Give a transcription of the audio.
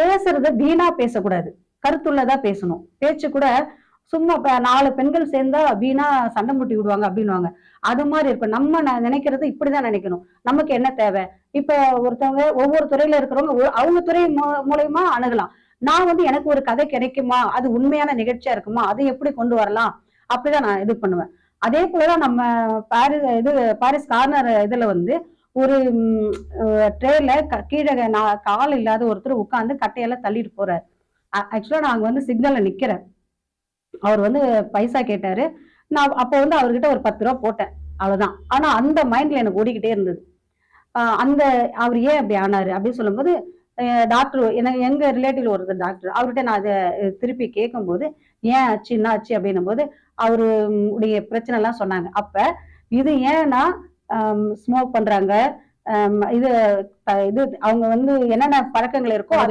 பேசுறத வீணா பேசக்கூடாது. கருத்துள்ளதா பேசணும். பேச்சு கூட சும்மா நாலு பெண்கள் சேர்ந்தா வீணா சண்டை முட்டி விடுவாங்க அப்படின்னுவாங்க. அது மாதிரி இருக்கும் நம்ம ந- நினைக்கிறது இப்படிதான் நினைக்கணும். நமக்கு என்ன தேவை? இப்ப ஒருத்தவங்க ஒவ்வொரு துறையில இருக்கிறவங்க ஒரு- அவங்க துறை மூ- அணுகலாம். நான் வந்து எனக்கு ஒரு கதை கிடைக்குமா? அது உண்மையான நிகழ்ச்சியா இருக்குமா? அதை எப்படி கொண்டு வரலாம்? அப்படிதான் நான் இது பண்ணுவேன். அதே போலதான் நம்ம பாரிஸ் இது பாரிஸ் கார்னர் இதுல வந்து ஒரு ட்ரேல கீழே நான் கால் இல்லாத ஒருத்தர் உட்காந்து கட்டையெல்லாம் தள்ளிட்டு போறாரு. ஆக்சுவலா நான் வந்து சிக்னல்ல நிக்கிறேன். அவர் வந்து பைசா கேட்டாரு. நான் அப்போ வந்து அவர்கிட்ட ஒரு பத்து ரூபா போட்டேன். அவ்வளவுதான். ஆனா அந்த மைண்ட்ல எனக்கு ஓடிக்கிட்டே இருந்தது. அந்த அவர் ஏன் அப்படி ஆனாரு அப்படின்னு சொல்லும்போது டாக்டர் எனக்கு எங்க ரிலேட்டிவ் ஒருத்தர் டாக்டர் அவர்கிட்ட நான் அதை திருப்பி கேட்கும்போது ஏன் ஆச்சு? என்ன ஆச்சு? அப்படின்னும் போது அவரு உடைய பிரச்சனை எல்லாம் சொன்னாங்க. அப்ப இது ஏன்னா Um, ஸ்மோக் பண்றாங்க. Um, இது இது அவங்க வந்து என்னென்ன பழக்கங்கள் இருக்கோ அதை